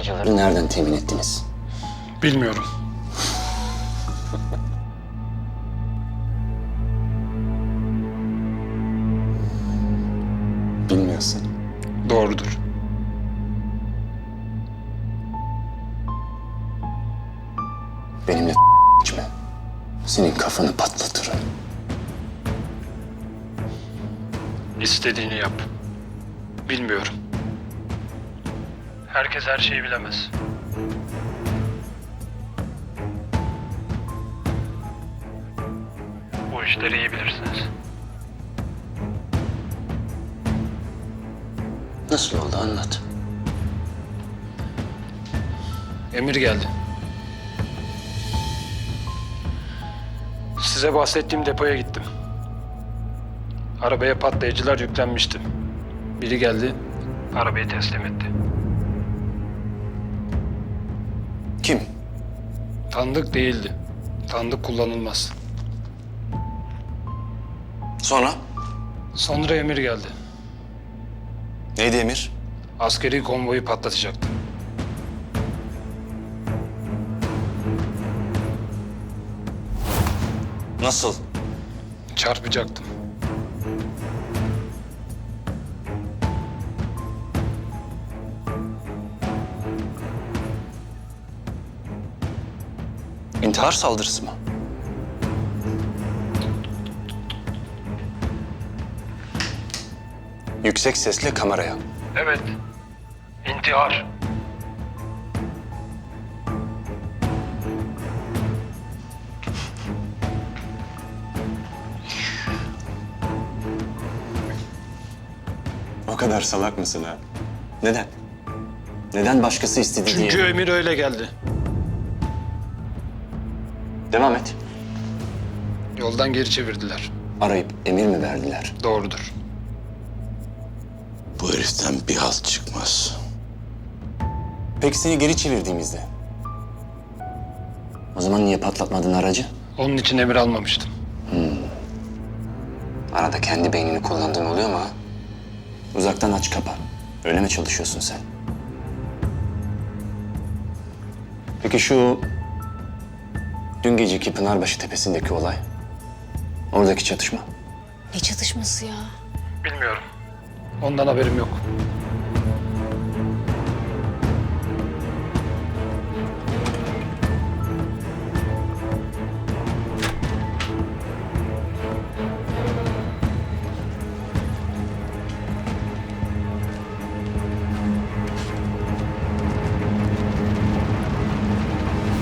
dosyaları nereden temin ettiniz? Bilmiyorum. Bilmiyorsun. Doğrudur. Benimle içme. Senin kafanı patlatırım. İstediğini yap. Bilmiyorum. Herkes her şeyi bilemez. Bu işleri iyi bilirsiniz. Nasıl oldu anlat. Emir geldi. Size bahsettiğim depoya gittim. Arabaya patlayıcılar yüklenmişti. Biri geldi, arabayı teslim etti. Kim? Tanıdık değildi. Tanıdık kullanılmaz. Sonra? Sonra Emir geldi. Neydi Emir? Askeri konvoyu patlatacaktı. Nasıl? Çarpacaktım. İntihar saldırısı mı? Yüksek sesle kameraya. Evet. İntihar. O kadar salak mısın ha? Neden? Neden başkası istedi Çünkü diye? Emir öyle geldi. Devam et. Yoldan geri çevirdiler. Arayıp emir mi verdiler? Doğrudur. Bu heriften bir halt çıkmaz. Peki seni geri çevirdiğimizde? O zaman niye patlatmadın aracı? Onun için emir almamıştım. Arada kendi beynini kullandığın oluyor mu ha? Uzaktan aç kapa. Öyle mi çalışıyorsun sen? Peki şu... Dün geceki Pınarbaşı tepesindeki olay. Oradaki çatışma. Ne çatışması ya? Bilmiyorum. Ondan haberim yok.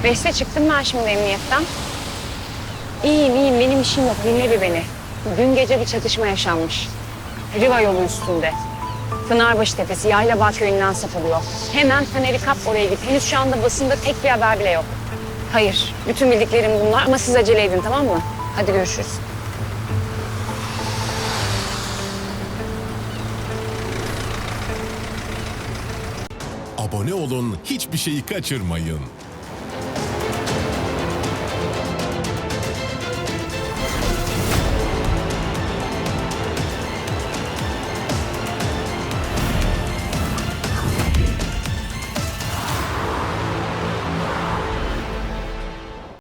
Beşte çıktım ben şimdi emniyetten. İyiyim iyiyim benim işim yok dinle bir beni. Dün gece bir çatışma yaşanmış. Riva yolu üstünde. Pınarbaşı Tepesi Yaylabağ köyünden sapılıyor. Hemen Fener'i kap oraya git. Henüz şu anda basında tek bir haber bile yok. Hayır bütün bildiklerim bunlar ama siz acele edin tamam mı? Hadi görüşürüz. Abone olun, hiçbir şeyi kaçırmayın.